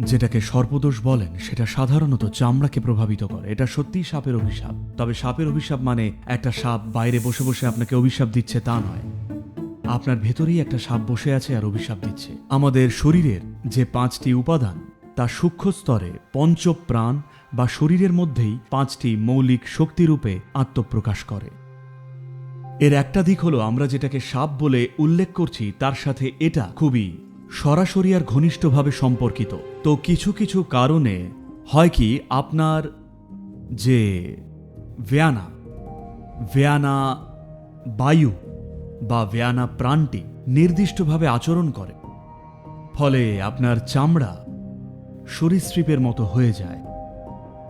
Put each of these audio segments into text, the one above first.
যেটাকে সর্পদোষ বলেন, সেটা সাধারণত চামড়াকে প্রভাবিত করে। এটা সত্যিই সাপের অভিশাপ। তবে সাপের অভিশাপ মানে একটা সাপ বাইরে বসে বসে আপনাকে অভিশাপ দিচ্ছে তা নয়। আপনার ভেতরেই একটা সাপ বসে আছে আর অভিশাপ দিচ্ছে। আমাদের শরীরের যে পাঁচটি উপাদান, তা সূক্ষ্ম স্তরে পঞ্চপ্রাণ বা শরীরের মধ্যেই পাঁচটি মৌলিক শক্তিরূপে আত্মপ্রকাশ করে। এর একটা দিক হলো আমরা যেটাকে সাপ বলে উল্লেখ করছি, তার সাথে এটা খুবই সরাসরি আর ঘনিষ্ঠভাবে সম্পর্কিত। তো কিছু কিছু কারণে হয় কি, আপনার যে ভ্যানা ভ্যানা বায়ু বা ভ্যানা প্রাণটি নির্দিষ্টভাবে আচরণ করে। ফলে আপনার চামড়া সরীসৃপের মতো হয়ে যায়।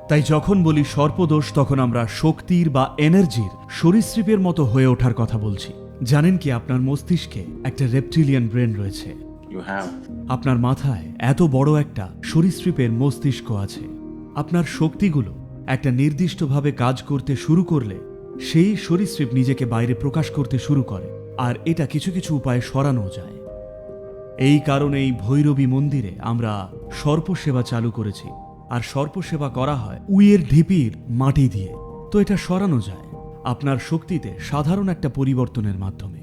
তাই যখন বলি সর্পদোষ, তখন আমরা শক্তির বা এনার্জির সরীসৃপের মতো হয়ে ওঠার কথা বলছি। জানেন কি, আপনার মস্তিষ্কে একটা রেপটিলিয়ান ব্রেন রয়েছে। আপনার মাথায় এত বড় একটা সরীসৃপের মস্তিষ্ক আছে। আপনার শক্তিগুলো একটা নির্দিষ্টভাবে কাজ করতে শুরু করলে সেই সরীসৃপ নিজেকে বাইরে প্রকাশ করতে শুরু করে, আর এটা কিছু কিছু উপায়ে সরানো যায়। এই কারণেই ভৈরবী মন্দিরে আমরা সর্পসেবা চালু করেছি, আর সর্পসেবা করা হয় উইয়ের ঢিপির মাটি দিয়ে। তো এটা সরানো যায়। আপনার শক্তিতে সাধারণ একটা পরিবর্তনের মাধ্যমে।